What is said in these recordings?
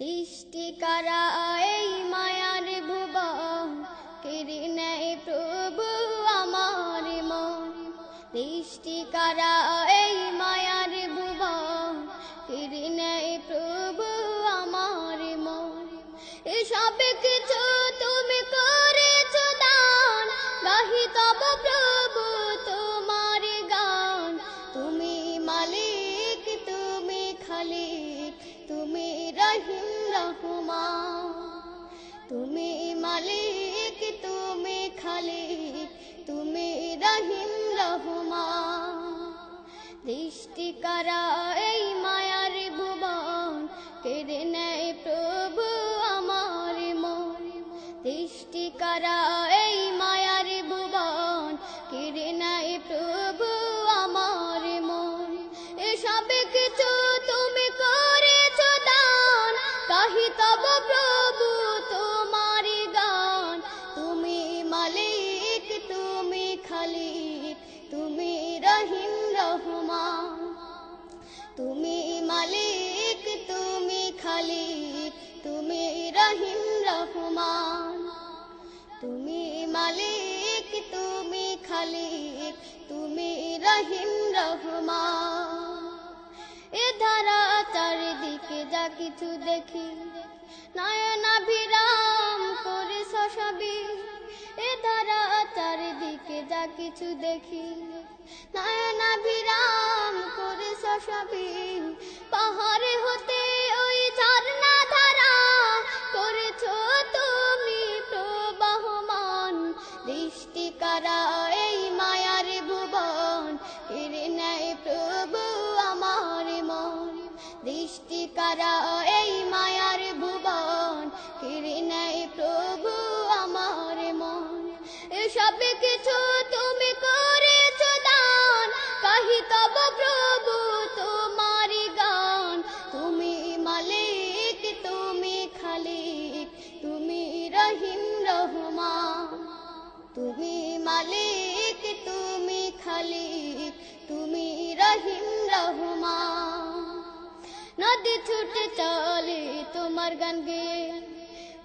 দৃষ্টি করা এই মায়ার ভুব কেড়ে নেয় প্রভু আমার মন। দৃষ্টি কারা এই মায়ার ভুব কেড়ে নেয় প্রভু আমার মন। এসব কিছু খালিক তুমি রহিম রহমা দৃষ্টি করা এই মায়ার ভুবন, কেড়ে নেয় প্রভু আমার মন। দৃষ্টি করা তুমি তুমি রহিম রহমান। তুমি মালিক, তুমি খালিক। তুমি রহিম রহমান। এ ধারা চারিদিকে যা কিছু দেখি নয়নাভিরাম করে শশাবি এ ধারা চারিদিকে যা কিছু দেখি নয়নাভিরাম করে শশাবি পাহাড়ে হতে কারা এই মায়ার ভুবন। ফিরে নেয় প্রভু আমার মন। এসব কিছু তুমি করেছ দান। কাহি তব প্রভু তোমার গান। তুমি মালিক, তুমি খালিক, তুমি রহিম রহমান। তুমি মালিক, তুমি খালিক, তুমি রহিম রহমান। নদী ছুটে চলে তোমার গান গেয়ে।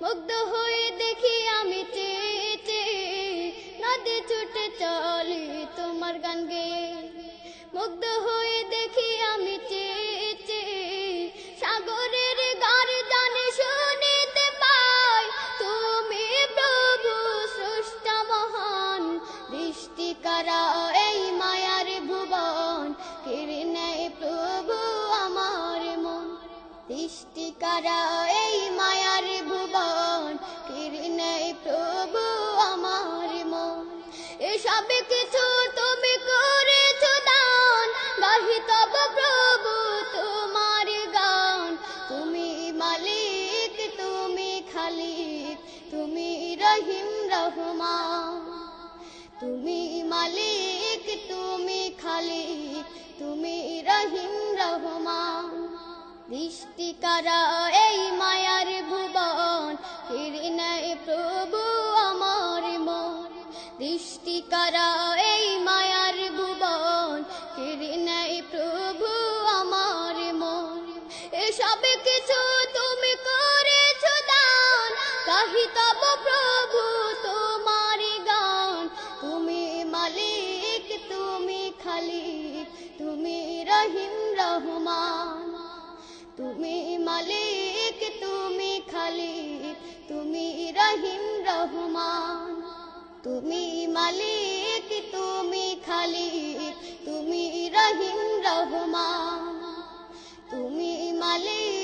মুগ্ধ হয়ে দেখি আমি চেয়ে চেয়ে নদী ছুটে চলে তোমার গান গেয়ে। মুগ্ধ হয়ে দেখি আমি চেয়ে চেয়ে সাগরের গার জানে শুনিতে পাই। তুমি প্রভু স্রষ্টা মহান, দৃষ্টি করা করা এই মায়ার ভুবন। কেড়ে নেয় প্রভু আমার মন। এসব কিছু তুমি করেছ দান। গাহি তব প্রভু তোমার গান। তুমি মালিক, তুমি খালিক তুমি রহিম রহমান। তুমি মালিক, তুমি খালিক তুমি রহিম রহমান। দৃষ্টি করা এই মায়ার ভুবন। ফিরে নেয় প্রভু আমার মন। দৃষ্টি করা এই মায়ার ভুবন। ফিরে নেয় প্রভু আমার মন। এসব কিছু তুমি করেছ দান। কাহি তব প্রভু রহিম রহমান। তুমি মালিক তুমি খালি তুমি রহিম রহমান। তুমি মালিক